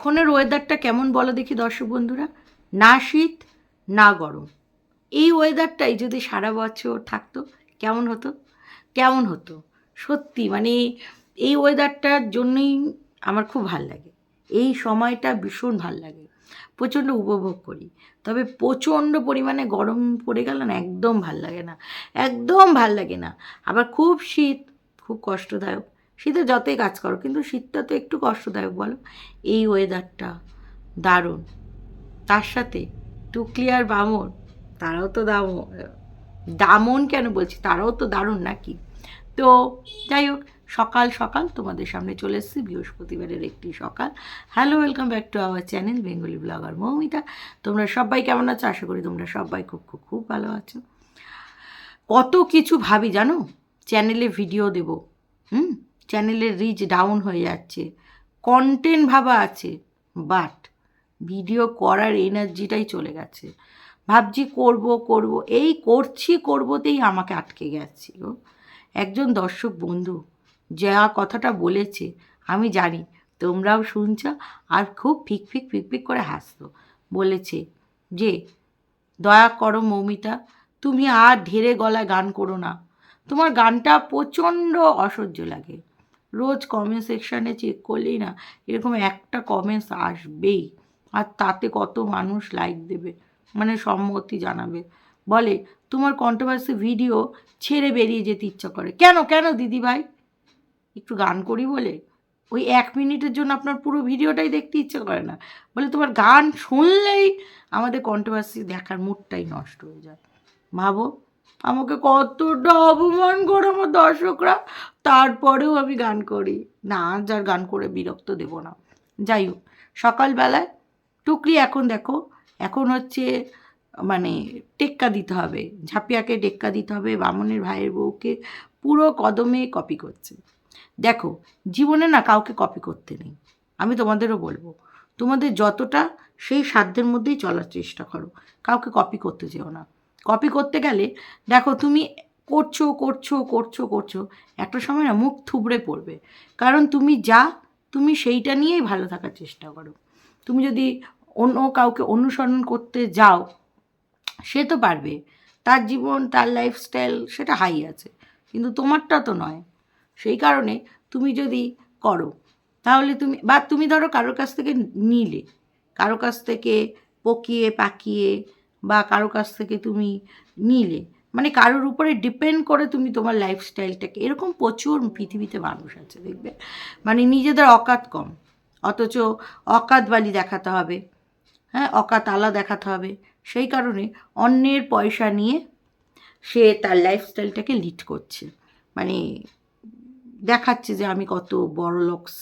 এখনের ওয়েদারটা কেমন বলো দেখি দর্শক বন্ধুরা? না শীত, না গরম। এই ওয়েদারটাই যদি সারা বছর থাকতো, কেমন হতো? কেমন হতো? সত্যি মানে এই ওয়েদারটার জন্যই আমার খুব ভালো লাগে। এই সময়টা ভীষণ ভালো লাগে। প্রচণ্ড উপভোগ করি। তবে প্রচণ্ড পরিমাণে গরম পড়ে গেল না একদম ভালো লাগে না। একদম ভালো লাগে না। আবার খুব শীত, খুব কষ্টদায়ক। শীতে যতই কাজ করো, কিন্তু শীতটা তো একটু কষ্টদায়ক বলো। এই ওয়েদারটা দারুণ। তার সাথে টুকলি আর বামন, তারাও তো দামন দামন কেন বলছি? তারাও তো দারুণ নাকি? তো যাই হোক, সকাল সকাল তোমাদের সামনে চলে এসেছি বৃহস্পতিবারের একটি সকাল। Hello welcome back to our channel Bengali blogger Moumita তোমরা সবাই কেমন আছো? আশা করি তোমরা সবাই খুব খুব খুব ভালো আছো। কত কিছু ভাবি জানো? চ্যানেলে ভিডিও দেব। হুম? চ্যানেলের রিচ ডাউন হয়ে যাচ্ছে। কন্টেন্ট ভাবা আছে বাট ভিডিও করার এনার্জিটাই চলে গেছে। ভাবছি করব করব, এই করছি, করবোতেই আমাকে আটকে গেছি গো। একজন দর্শক বন্ধু যা কথাটা বলেছে, আমি জানি, তোমরাও শুনছ আর খুব ফিক ফিক করে হাসতো বলেছে যে, দয়া করো মৌমিতা, তুমি আর ঢেরে গলায় গান করো না। তোমার গানটা প্রচণ্ড অসহ্য লাগে। রোজ কমেন্ট সেকশানে চেক করলেই না এরকম একটা কমেন্টস আসবেই। আর তাতে কত মানুষ লাইক দেবে? মানে সম্মতি জানাবে। বলে, তোমার কন্ট্রোভার্সি ভিডিও ছেড়ে বেরিয়ে যেতে ইচ্ছা করে। কেন কেন দিদি ভাই? একটু গান করি বলে? ওই এক মিনিটের জন্য আপনার পুরো ভিডিওটাই দেখতে ইচ্ছে করে না। বলে, তোমার গান শুনলেই আমাদের কন্ট্রোভার্সি দেখার মুডটাই নষ্ট হয়ে যায়। ভাবো, আমাকে কতটা অপমান করে আমার দর্শকরা। তারপরেও আমি গান করি। না আর গান করে বিরক্ত দেব না। যাই হোক, সকালবেলায় টুকরি এখন দেখো, এখন হচ্ছে মানে টেক্কা দিতে হবে, ঝাপিয়াকে টেক্কা দিতে হবে, বামনের ভাইয়ের বউকে পুরো কদমে কপি করছে। দেখো, জীবনে না কাউকে কপি করতে নেই। আমি তোমাদেরও বলব, তোমাদের যতটা সেই সাধ্যের মধ্যেই চলার চেষ্টা করো। কাউকে কপি করতে যেও না। কপি করতে গেলে, দেখো তুমি করছ করছ করছ করছ, একটা সময় না মুখ থুবড়ে পড়বে। কারণ তুমি যা, তুমি সেইটা নিয়েই ভালো থাকার চেষ্টা করো। তুমি যদি অন্য কাউকে অনুসরণ করতে যাও, সে তো পারবে। তার জীবন, তার লাইফস্টাইল সেটা হাই আছে। কিন্তু তোমারটা তো নয়। সেই কারণে তুমি যদি করো, তাহলে তুমি, বা তুমি ধরো কারোর কাছ থেকে নিলে। কারও কাছ থেকে পকিয়ে, পাকিয়ে বা কারও কাছ থেকে তুমি নিলে। মানে কারোর উপরে ডিপেন্ড করে তুমি তোমার লাইফস্টাইলটাকে এরকম প্রচুর পৃথিবীতে মানুষ আছে, দেখবে? মানে নিজেদের অকাত কম। অথচ অকাত বালি দেখাতে হবে হ্যাঁ? অকাত আলা দেখাতে হবে। সেই কারণে অন্যের পয়সা নিয়ে সে তার লাইফস্টাইলটাকে লিড করছে। মানে দেখাচ্ছে যে আমি কত বড় লক্স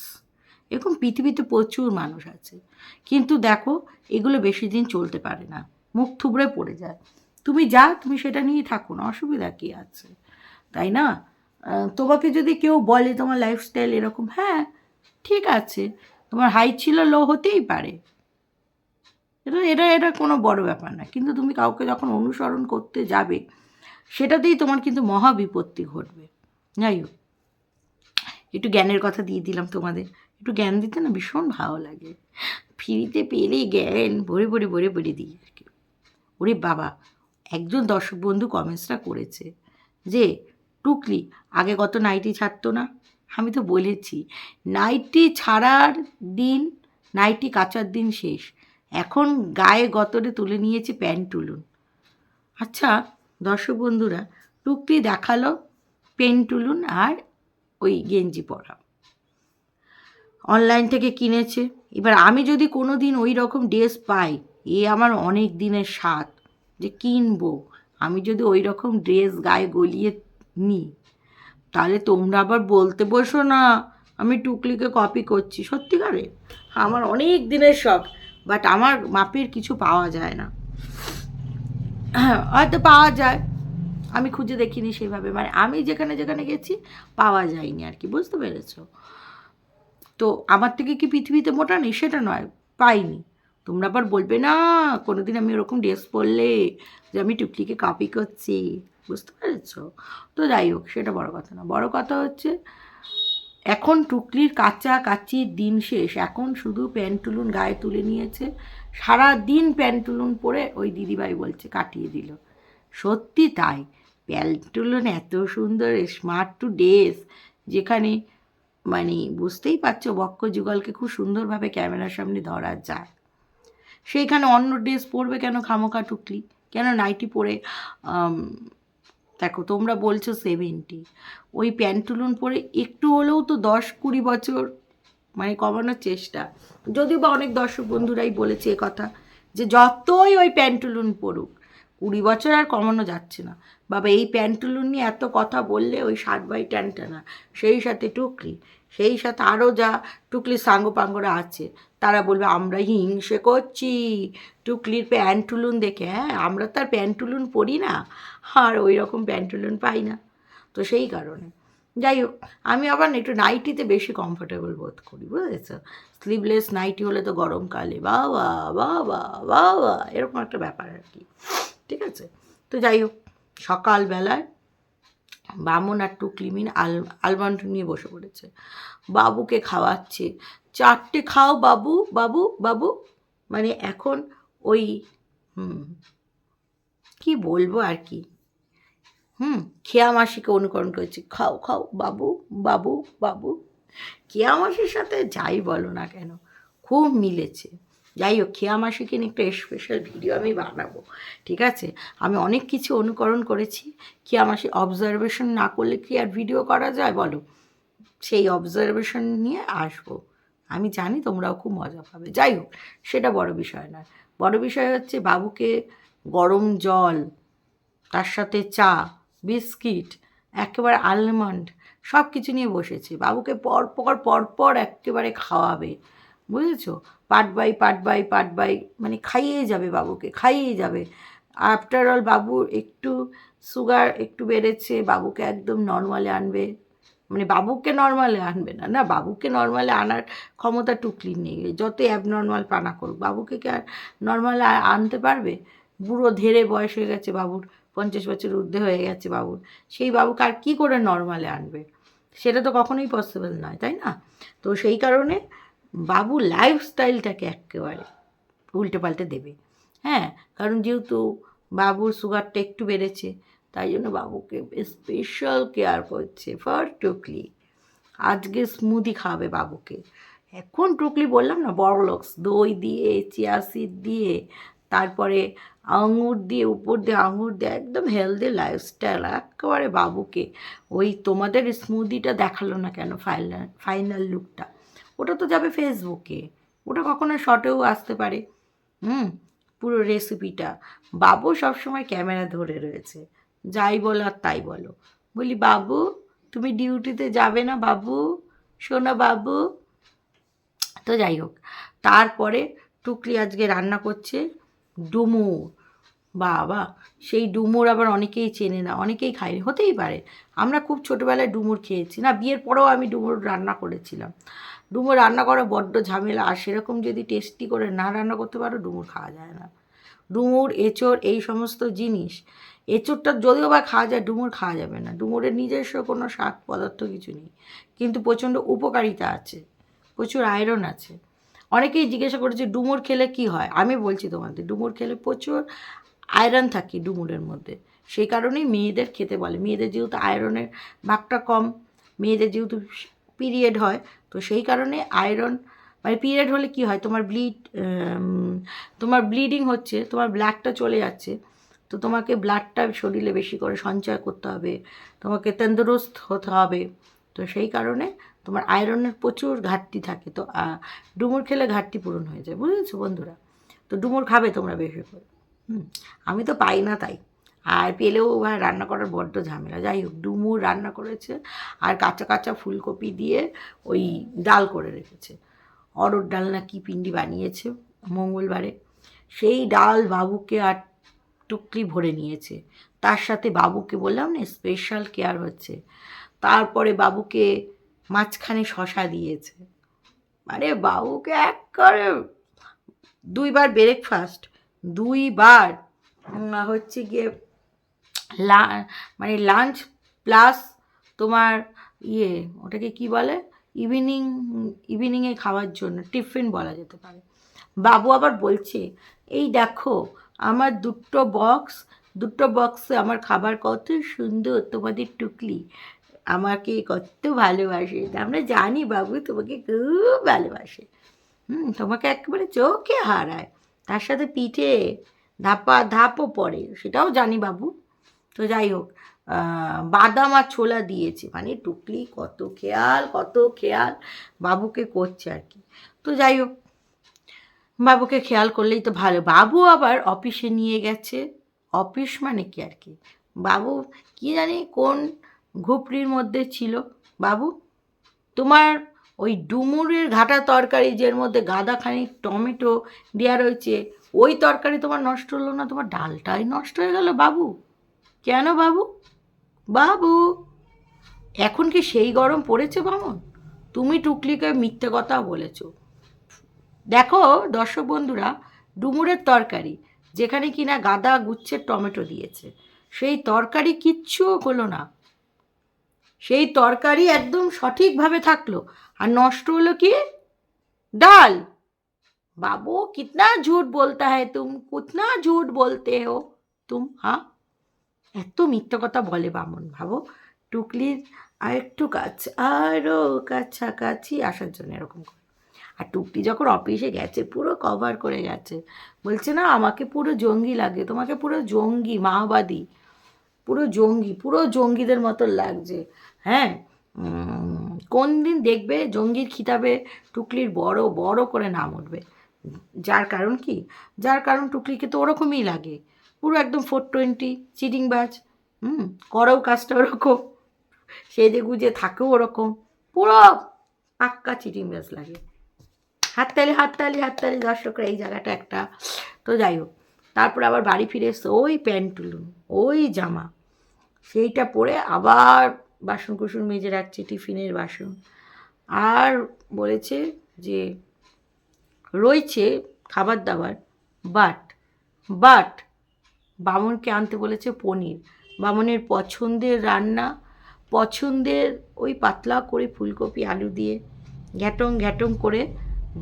এরকম পৃথিবীতে প্রচুর মানুষ আছে। কিন্তু দেখো, এগুলো বেশি দিন চলতে পারে না। মুখ থুবড়ে পড়ে যায়। তুমি যা, তুমি সেটা নিয়ে থাকো না, অসুবিধা কী আছে? তাই না? তোমাকে যদি কেউ বলে তোমার লাইফস্টাইল এরকম হ্যাঁ ঠিক আছে, তোমার হাইট ছিল লো হতেই পারে। এটা এটা এটা কোনো বড় ব্যাপার না। কিন্তু তুমি কাউকে যখন অনুসরণ করতে যাবে, সেটাতেই তোমার কিন্তু মহা বিপত্তি ঘটবে। যাই হোক, একটু জ্ঞানের কথা দিয়ে দিলাম তোমাদের। একটু জ্ঞান দিতে না ভীষণ ভালো লাগে। ফ্রিতে পেলেই জ্ঞান, ভরে ভরে ভরে ভরে দিই আর কি। ওরে বাবা একজন দর্শক বন্ধু কমেন্টসটা করেছে যে, টুকলি, আগে কত নাইটি ছাড়তো না? আমি তো বলেছি নাইটি ছাড়ার দিন নাইটি কাচার দিন শেষ। এখন গায়ে গতরে তুলে নিয়েছে প্যান্ট তুলুন। আচ্ছা দর্শক বন্ধুরা, টুকলি দেখাল পেন তুলুন আর ওই গেঞ্জি পরা। অনলাইন থেকে কিনেছে। এবার আমি যদি কোনো দিন ওই রকম ড্রেস পাই, এ আমার অনেক দিনের স্বাদ। যে কিনবো। আমি যদি ওই রকম ড্রেস গায়ে গলিয়ে নিই তাহলে তোমরা আবার বলতে বসো না, আমি টুকলিকে কপি করছি। সত্যিকারে আমার অনেক দিনের শখ বাট আমার মাপের কিছু পাওয়া যায় না। হয়তো পাওয়া যায়। আমি খুঁজে দেখিনি সেভাবে। মানে আমি যেখানে যেখানে গেছি, পাওয়া যায়নি আর কি, বুঝতে পেরেছ? তো আমার থেকে কি পৃথিবীতে মোটা নেই? সেটা নয়, পাইনি। তোমরা আবার বলবে, না কোনো দিন আমি ওরকম ড্রেস পরলে যে আমি টুকলিকে কপি করছি। বুঝতে পেরেছ? তো যাই হোক, সেটা বড় কথা না। বড় কথা হচ্ছে, এখন টুকলির কাঁচা কাচির দিন শেষ। এখন শুধু প্যান্টুলুন গায়ে তুলে নিয়েছে। সারা দিন প্যান্টুলুন পরে ওই দিদিভাই বলছে, কাটিয়ে দিল। সত্যি তাই। প্যান্টুলুন এত সুন্দর স্মার্ট টু ডেস যেখানে মানে বুঝতেই পারছ বক্ষ যুগলকে খুব সুন্দরভাবে ক্যামেরার সামনে ধরা যায়। সেইখানে অন্য ড্রেস পরবে কেন খামোখা টুকলি? কেন নাইটি পরে দেখো, তোমরা বলছো সেভেন্টি ওই প্যান্টুলুন পরে একটু হলেও তো দশ কুড়ি বছর মানে কমানোর চেষ্টা। যদিও বা অনেক দর্শক বন্ধুরাই বলেছে কথা, যে যতই ওই প্যান্টুলুন পড়ুক কুড়ি বছর আর কমানো যাচ্ছে না। বাবা, এই প্যান্টুলুন নিয়ে এত কথা বললে ওই ষাট বাই টানটানা সেই সাথে টুকলি, সেই সাথে আরও যা টুকলির সাঙ্গপাঙ্গরা আছে, তারা বলবে, আমরা হিংসে করছি। টুকলির প্যান্টুলুন দেখে হ্যাঁ আমরা তো আর প্যান্টুলুন পরি না। আর ওই রকম প্যান্টুলুন পাই না। তো সেই কারণে। যাই হোক, আমি আবার একটু নাইটিতে বেশি কমফোর্টেবল বোধ করি, বুঝেছ? স্লিভলেস নাইটি হলে তো গরমকালে বাবা বাবা বাবা এরকম একটা ব্যাপার আর কি। ঠিক আছে? তো যাই হোক, সকালবেলায় বামন আর টুকলি মিন আল, আলমন্ড নিয়ে বসে পড়েছে। বাবুকে খাওয়াচ্ছে। চারটে খাও বাবু বাবু বাবু। মানে এখন ওই কি বলব আর কি? হুম, খেয়া মাসিকে অনুকরণ করেছি। খাও খাও, বাবু বাবু বাবু। খেয়া মাসির সাথে যাই বলো না কেন, খুব মিলেছে। যাই হোক খেয়া মাসিকে নিয়ে একটা স্পেশাল ভিডিও আমি বানাবো, ঠিক আছে? আমি অনেক কিছু অনুকরণ করেছি। খেয়া মাসি অবজারভেশন না করলে কি আর ভিডিও করা যায় বলো? সেই অবজারভেশন নিয়ে আসব। আমি জানি তোমরাও খুব মজা পাবে। যাই হোক সেটা বড় বিষয় নয়। বড় বিষয় হচ্ছে বাবুকে গরম জল, তার সাথে চা, বিস্কিট, একেবারে আলমন্ড সব কিছু নিয়ে বসেছে। বাবুকে পরপর পরপর একেবারে খাওয়াবে, বুঝেছ? পাট বাই পাট বাই পাট বাই মানে খাইয়ে যাবে বাবুকে খাইয়ে যাবে। আফটার অল বাবুর একটু সুগার একটু বেড়েছে, বাবুকে একদম নর্মালে আনবে। মানে বাবুকে নর্মালে আনবে না না, বাবুকে নর্মালে আনার ক্ষমতা টুকলি নেই। যত অ্যাবনর্মাল পানা করুক, বাবুকে কি আর নর্মালে আনতে পারবে? বুড়ো ধেরে বয়স হয়ে গেছে বাবুর, পঞ্চাশ বছর ঊর্ধ্বে হয়ে গেছে বাবুর। সেই বাবুকে আর কী করে নর্মালে আনবে? সেটা তো কখনোই পসিবল নয়, তাই না? তো সেই কারণে বাবু লাইফস্টাইলটাকে একেবারে উল্টে পাল্টে দেবে। হ্যাঁ কারণ যেহেতু বাবুর সুগারটা একটু বেড়েছে, তাই জন্য বাবুকে স্পেশাল কেয়ার করছে ফর টুকলি আজকে স্মুদি খাওয়াবে বাবুকে। এখন টুকলি বললাম না বড়লক্স দই দিয়ে, চিয়া সিড দিয়ে, তারপরে আঙুর দিয়ে, উপর দিয়ে আঙুর দিয়ে, একদম হেলদি লাইফস্টাইল একেবারে বাবুকে, ওই তোমাদের স্মুদিটা দেখাল না কেন ফাইনাল ফাইনাল লুকটা ওটা তো যাবে ফেসবুকে। ওটা কখনো শর্টেও আসতে পারে। হুম, পুরো রেসিপিটা বাবু সবসময় ক্যামেরা ধরে রয়েছে। যাই বলো আর তাই বলো। বলি, বাবু, তুমি ডিউটিতে যাবে না বাবু? শোনো বাবু। তো যাই হোক, তারপরে টুকলি আজকে রান্না করছে ডুমুর বাবা, সেই ডুমুর আবার অনেকেই চেনে না, অনেকেই খায়নি। হতেই পারে। আমরা খুব ছোটোবেলায় ডুমুর খেয়েছি। না, বিয়ের পরেও আমি ডুমুর রান্না করেছিলাম। ডুমুর রান্না করা, বড্ড ঝামেলা। আর সেরকম যদি টেস্টি করে না রান্না করতে পারো, ডুমুর খাওয়া যায় না। ডুমুর, এঁচড়, এই সমস্ত জিনিস, এঁচড়টা যদিও বা খাওয়া যায়, ডুমুর খাওয়া যাবে না। ডুমুরের নিজস্ব কোনো শাক পদার্থ কিছু নেই। কিন্তু প্রচণ্ড উপকারিতা আছে, প্রচুর আয়রন আছে। অনেকেই জিজ্ঞাসা করেছে, ডুমুর খেলে কি হয়? আমি বলছি তোমাদের, ডুমুর খেলে প্রচুর আয়রন থাকে ডুমুরের মধ্যে। সেই কারণেই মেয়েদের খেতে বলে। মেয়েদের যেহেতু আয়রনের ভাগটা কম, মেয়েদের যেহেতু পিরিয়ড হয় তো সেই কারণে আয়রন মানে পিরিয়ড হলে কি হয়? তোমার ব্লিড তোমার ব্লিডিং হচ্ছে, তোমার ব্লাডটা চলে যাচ্ছে, তো তোমাকে ব্লাডটা শরীরে বেশি করে সঞ্চয় করতে হবে, তোমাকে তন্দুরস্ত হতে হবে, তো সেই কারণে তোমার আয়রনের প্রচুর ঘাটতি থাকে, তো ডুমুর খেলে ঘাটতি পূরণ হয়ে যায়, বুঝেছ বন্ধুরা? তো ডুমুর খাবে তোমরা বেশি করে আমি তো পাই না তাই। আর পেলেও রান্না করার বড্ড ঝামেলা। যাই হোক, ডুমুর রান্না করেছে আর কাঁচা কাঁচা ফুলকপি দিয়ে ওই ডাল করে রেখেছে। অরড় ডাল না কি পিন্ডি বানিয়েছে মঙ্গলবারে। সেই ডাল বাবুকে আর টুকলি ভরে নিয়েছে। তার সাথে বাবুকে বললাম, না স্পেশাল কেয়ার হচ্ছে। তারপরে বাবুকে মাঝখানে শশা দিয়েছে। মানে বাবুকে এক করে দুইবার ব্রেকফাস্ট দুইবার। হচ্ছে গিয়ে লা মানে লাঞ্চ প্লাস তোমার ইয়ে ওটাকে কি বলে? ইভিনিং, ইভিনিংয়ে খাওয়ার জন্য, টিফিন বলা যেতে পারে। বাবু আবার বলছে, এই দেখো, আমার দুটো বক্স, দুটো বক্সে আমার খাবার কত সুন্দর, তোমাদের টুকলি। আমাকে কত ভালোবাসে। আমরা জানি বাবু, তোমাকে খুব ভালোবাসে। হুম, তোমাকে একেবারে চোখে হারায়। তার সাথে পিঠে ধাপা, ধাপও পড়ে। সেটাও জানি বাবু। তো যাই হোক বাদাম আর ছোলা দিয়েছে। মানে টুকলি কত খেয়াল কত খেয়াল বাবুকে করছে আর কি। তো যাই হোক, বাবুকে খেয়াল করলেই তো ভালো। বাবু আবার অফিসে নিয়ে গেছে। অফিস মানে কি আর কি? বাবু কি জানি কোন ঘুপড়ির মধ্যে ছিল? বাবু, তোমার ওই ডুমুরের ঘাটা তরকারি যের মধ্যে গাদাখানি টমেটো দেওয়া রয়েছে, ওই তরকারি তোমার নষ্ট হলো না? তোমার ডালটাই নষ্ট হয়ে গেল বাবু। কেন বাবু বাবু এখন কি সেই গরম পড়েছে বামন তুমি টুকলিকে মিথ্যে কথা বলেছো দেখো দর্শক বন্ধুরা ডুমুরের তরকারি যেখানে কিনা গাদা গুচ্ছের টমেটো দিয়েছে সেই তরকারি কিচ্ছু হলো না সেই তরকারি একদম সঠিকভাবে থাকলো আর নষ্ট হলো কি ডাল बाबू कितना झूठ बोलता है तुम कितना झूठ बोलते हो तुम হ্যাঁ এত মিথ্যে কথা বলে বামন ভাবো টুকলির আর একটু কাছ আরও কাছাকাছি আসার জন্য এরকম করে। আর টুকলি যখন অফিসে গেছে, পুরো কভার করে গেছে। বলছে, না, আমাকে পুরো জঙ্গি লাগে, তোমাকে পুরো জঙ্গি, মাওবাদী, পুরো জঙ্গি, পুরো জঙ্গিদের মতো লাগছে। হ্যাঁ কোন দিন দেখবে জঙ্গির খিতাবে টুকলির বড় বড় করে নাম উঠবে। যার কারণ কি? যার কারণ টুকলিকে তো ওরকমই লাগে। পুরো একদম ফোর টোয়েন্টি চিটিং বাজ হুম, করেও কাজটা ওরকম, সেজে গুজে থাকেও ওরকম, পুরো পাক্কা চিটিং বাজ লাগে। হাততালি হাততালি হাততালি, দর্শকরা এই জায়গাটা একটা, তো যাই হোক, তারপরে আবার বাড়ি ফিরে এসে ওই প্যান্টুলুন ওই জামা, সেইটা পরে আবার বাসন কুসন মেজে রাখছে টিফিনের বাসন, আর বলেছে যে রয়েছে খাবার দাবার বাট বাট বামনকে আনতে বলেছে পনির। বামনের পছন্দের রান্না, পছন্দের ওই পাতলা করে ফুলকপি, আলু দিয়ে ঘ্যাটং ঘ্যাটং করে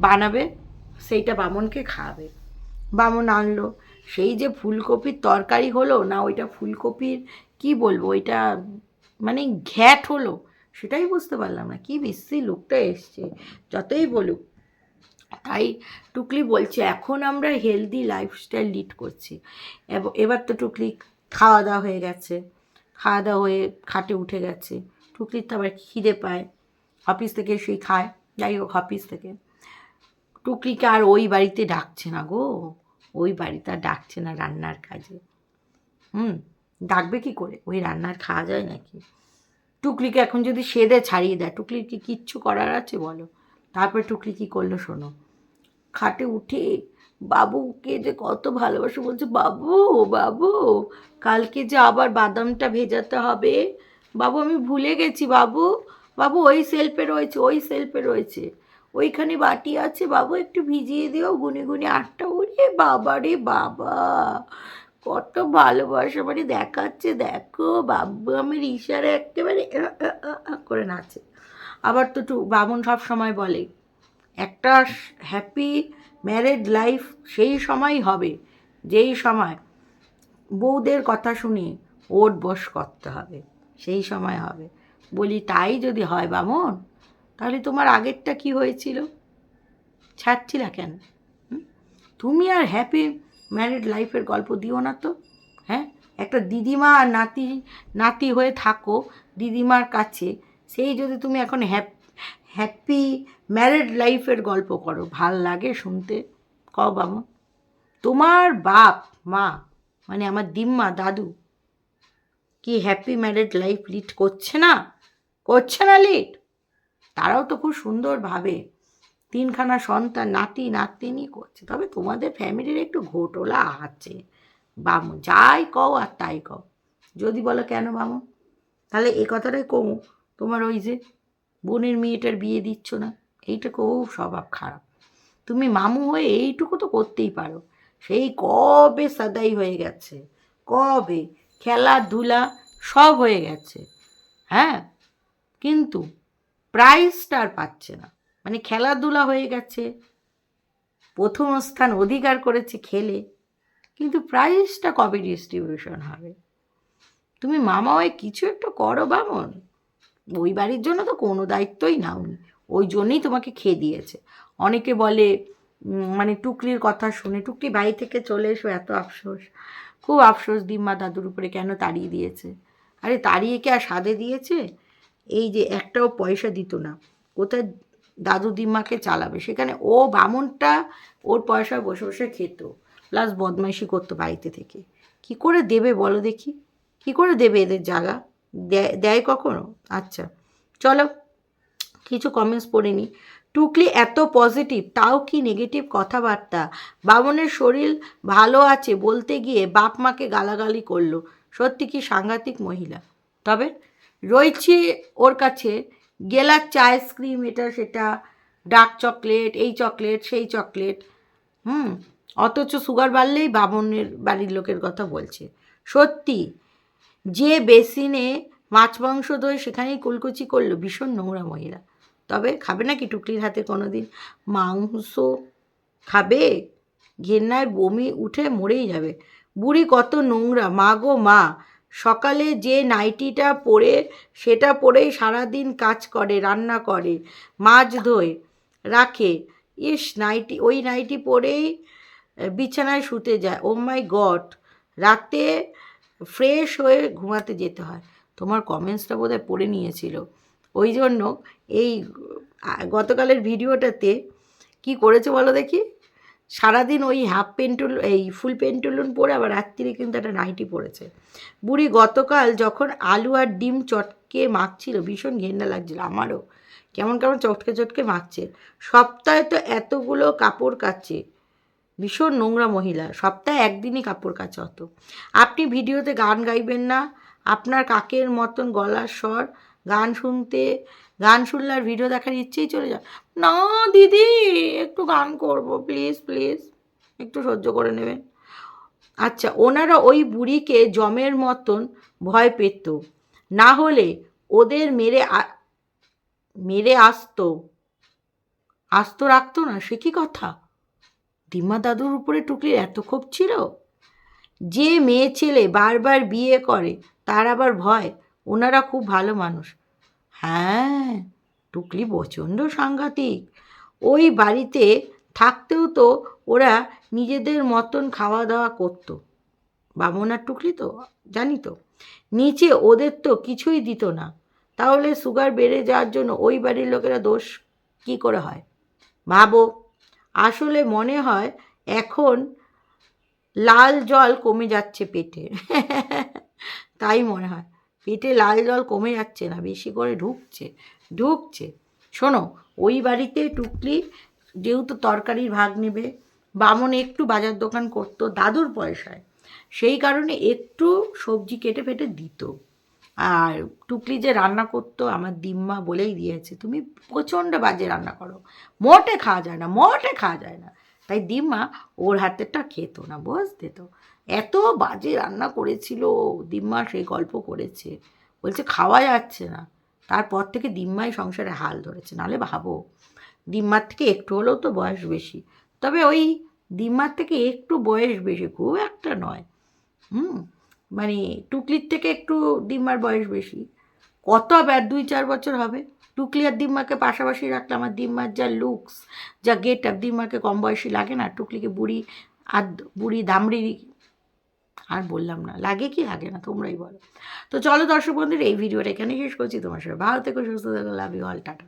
বানাবে, সেইটা বামনকে খাওয়াবে। বামন আনলো, সেই যে ফুলকপির তরকারি হলো না ওইটা ফুলকপির কি বলব, ওইটা মানে ঘ্যাট হলো, সেটাই বুঝতে পারলাম না। কি বিশ্রী লোকটা এসছে, যতই বলুক। তাই টুকলি বলছে, এখন আমরা হেলদি লাইফস্টাইল লিড করছি। এব- এবার তো টুকলি খাওয়া দাওয়া হয়ে গেছে, খাওয়া দাওয়া হয়ে খাটে উঠে গেছে। টুকলির তো আবার খিদে পায় অফিস থেকে সেই খায়, যাই হোক অফিস থেকে। টুকলিকে আর ওই বাড়িতে ডাকছে না গো, ওই বাড়িতে আর ডাকছে না রান্নার কাজে। হুম, ডাকবে কি করে? ওই রান্নার খাওয়া যায় নাকি? টুকলিকে এখন যদি সেদে ছাড়িয়ে দেয়, টুকলির কি কিচ্ছু করার আছে বলো? তারপরে টুকলি কী করল শোনো। খাটে উঠে বাবুকে যে কত ভালোবাসে, বলছে, বাবু বাবু, কালকে যে আবার বাদামটা ভেজাতে হবে। বাবু, আমি ভুলে গেছি, বাবু বাবু, ওই সেলফে রয়েছে, ওই সেলফে রয়েছে। ওইখানে বাটি আছে, বাবু, একটু ভিজিয়ে দিও, গুনে গুনে আটটা ওরে বাবা রে বাবা, কত ভালোবাসা মানে দেখাচ্ছে, দেখো, বাবু, আমার ইশারা একেবারে করে নাচে। আবার তো বামন সব সময় বলে। একটা হ্যাপি ম্যারেড লাইফ সেই সময়ই হবে, যেই সময় বউদের কথা শুনে ওট বস করতে হবে, সেই সময় হবে। বলি, তাই যদি হয় বামন, তাহলে তোমার আগেরটা কি হয়েছিল? ছাড়ছিলা কেন? তুমি আর হ্যাপি ম্যারিড লাইফের গল্প দিও না তো হ্যাঁ? একটা দিদিমা আর নাতি নাতি হয়ে থাকো, দিদিমার কাছে সেই যদি তুমি এখন হ্যাপ হ্যাপি ম্যারিড লাইফের গল্প করো, ভালো লাগে শুনতে, কও বাবা তোমার বাপ, মা মানে আমার দিম্মা, দাদু, কি হ্যাপি ম্যারিড লাইফ লিড করছে না? করছে না লিড তারাও তো খুব সুন্দরভাবে তিনখানা সন্তান, নাতি, নাতনি করছে। তবে তোমাদের ফ্যামিলির একটু ঘোটলা আছে। বামু যাই কও আর তাই কও। যদি বলো কেন বামু তাহলে এ কথাটাই কমু। তোমার ওই যে বোনের মেয়েটার বিয়ে দিচ্ছ না, এইটা খুব স্বভাব খারাপ। তুমি মামু হয়ে এইটুকু তো করতেই পারো। সেই কবে সাদাই হয়ে গেছে, কবে খেলাধুলা সব হয়ে গেছে হ্যাঁ? কিন্তু প্রাইজটা আর পাচ্ছে না। মানে খেলাধুলা হয়ে গেছে, প্রথম স্থান অধিকার করেছে খেলে, কিন্তু প্রাইজটা কবে ডিস্ট্রিবিউশন হবে? তুমি মামা হয়ে কিছু একটু করো বামন। ওই বাড়ির জন্য তো কোনো দায়িত্বই নাওনি ওই জন্যই তোমাকে খেয়ে দিয়েছে। অনেকে বলে মানে টুকলির কথা শুনে টুকলি বাড়ি থেকে চলে এসো, এত আফসোস। খুব আফসোস দিম্মা দাদুর উপরে কেন তাড়িয়ে দিয়েছে? আরে, তাড়িয়ে কি আর সাদে দিয়েছে? এই যে একটাও পয়সা দিত না। কোথায় দাদু দিম্মাকে চালাবে? সেখানে ও বামনটা ওর পয়সা বসে বসে খেত। প্লাস বদমাইশি করতো বাড়িতে থেকে। কি করে দেবে বলো দেখি? কি করে দেবে এদের জায়গা? দেয় কখনো? আচ্ছা। চলো, কিছু কমেন্টস পড়ে নি। টুকলি এত পজিটিভ তাও কি নেগেটিভ কথাবার্তা? বামনের শরীর ভালো আছে বলতে গিয়ে বাপ মাকে গালাগালি করল। সত্যি কি সাংঘাতিক মহিলা? তবে রয়েছে ওর কাছে। গেলার চা আইসক্রিম এটা, সেটা ডার্ক চকলেট এই চকলেট সেই চকলেট হুম, অথচ সুগার বাড়লেই বামনের বাড়ির লোকের কথা বলছে। সত্যি যে বেসিনে মাছ, মাংস দই সেখানেই কুলকুচি করল, ভীষণ নোংরা মহিলা। তবে খাবে নাকি টুকলির হাতে কোনো দিন মাংস খাবে? ঘেন্নায় বমি উঠে মরেই যাবে। বুড়ি কত নোংরা, মা গো মা। সকালে যে নাইটিটা পরে, সেটা পরেই সারাদিন কাজ করে, রান্না করে, মাছ ধোয়, রাখে। ইস, নাইটি, ওই নাইটি পরেই বিছানায় শুতে যায়। ও মাই গড, রাতে ফ্রেশ হয়ে ঘুমাতে যেতে হয়। তোমার কমেন্টসটা বোধহয় পড়ে নিয়েছিল। ওই জন্য এই গতকালের ভিডিওটাতে কি করেছে বলো দেখি? সারাদিন ওই হাফ পেন্টুল এই ফুল পেন্টুলুন পরে আবার রাত্রিরে কিন্তু একটা নাইটি পরেছে বুড়ি গতকাল যখন আলু আর ডিম চটকে মাখছিল, ভীষণ ঘেন্না লাগছিল আমারও। কেমন কেমন চটকে চটকে মাখছে। সপ্তাহে তো এতগুলো কাপড় কাচ্ছে ভীষণ নোংরা মহিলা। সপ্তাহে একদিনই কাপড় কাচা হতো। আপনি ভিডিওতে গান গাইবেন না। আপনার কাকের মতন গলার স্বর, গান শুনতে, গান শুনলে আর ভিডিও দেখার ইচ্ছেই চলে যায়। না, দিদি, একটু গান করব, প্লিজ প্লিজ। একটু সহ্য করে নেবেন। আচ্ছা ওনারা ওই বুড়িকে জমের মতন ভয় পেত। না হলে ওদের মেরে মেরে আসতো। আসতো রাখতো না? সে কি কথা? দিম্মা দাদুর উপরে টুকলির এত ক্ষোভ ছিল? যে মেয়ে ছেলে বারবার বিয়ে করে, তার আবার ভয়, ওনারা খুব ভালো মানুষ। হ্যাঁ টুকলি প্রচণ্ড সাংঘাতিক। ওই বাড়িতে থাকতেও তো ওরা নিজেদের মতন খাওয়া দাওয়া করতো। বামন আর টুকলি তো, জানি তো। নিচে ওদের তো কিছুই দিত না। তাহলে সুগার বেড়ে যাওয়ার জন্য ওই বাড়ির লোকেরা দোষ কি করে হয়? ভাবো। আসলে মনে হয় এখন লাল জল কমে যাচ্ছে পেটে। তাই মনে হয়। পেটে লাল জল কমে যাচ্ছে না, বেশি করে ঢুকছে ঢুকছে। শোনো, ওই বাড়িতে টুকলি যেহেতু তরকারির ভাগ নেবে, বামন একটু বাজার দোকান করতো, দাদুর পয়সায়। সেই কারণে একটু সবজি কেটে ফেটে দিত। আর টুকলি যে রান্না করতো, আমার দিম্মা বলেই দিয়েছে, তুমি প্রচণ্ড বাজে রান্না করো। মোটে খাওয়া যায় না, মোটে খাওয়া যায় না। তাই দিম্মা ওর হাতেরটা খেত না বুঝতে তো এত বাজে রান্না করেছিল, দিম্মা সেই গল্প করেছে। বলছে, খাওয়া যাচ্ছে না। তারপর থেকে দিম্মাই সংসারে হাল ধরেছে, নাহলে ভাবো, দিম্মার থেকে একটু হলেও তো বয়স বেশি। তবে ওই দিম্মার থেকে একটু বয়স বেশি, খুব একটা নয়। হুম? মানে টুকলির থেকে একটু ডিম্মার বয়স বেশি। কত হবে আর দুই, চার বছর হবে? টুকলি আর দিম্মাকে পাশাপাশি রাখলাম, আর দিম্মার যা লুকস যা গেট আপ দিম্মাকে কম বয়সী লাগে না? টুকলিকে বুড়ি আর বুড়ি দামড়ি আর বললাম না। লাগে কি লাগে না? তোমরাই বলো। তো চলো দর্শক বন্ধুরা, এই ভিডিওটা এখানে শেষ করছি। তোমার সাথে ভালো থেকো, সুস্থ থেকো লাভ ইউ অল টাটা।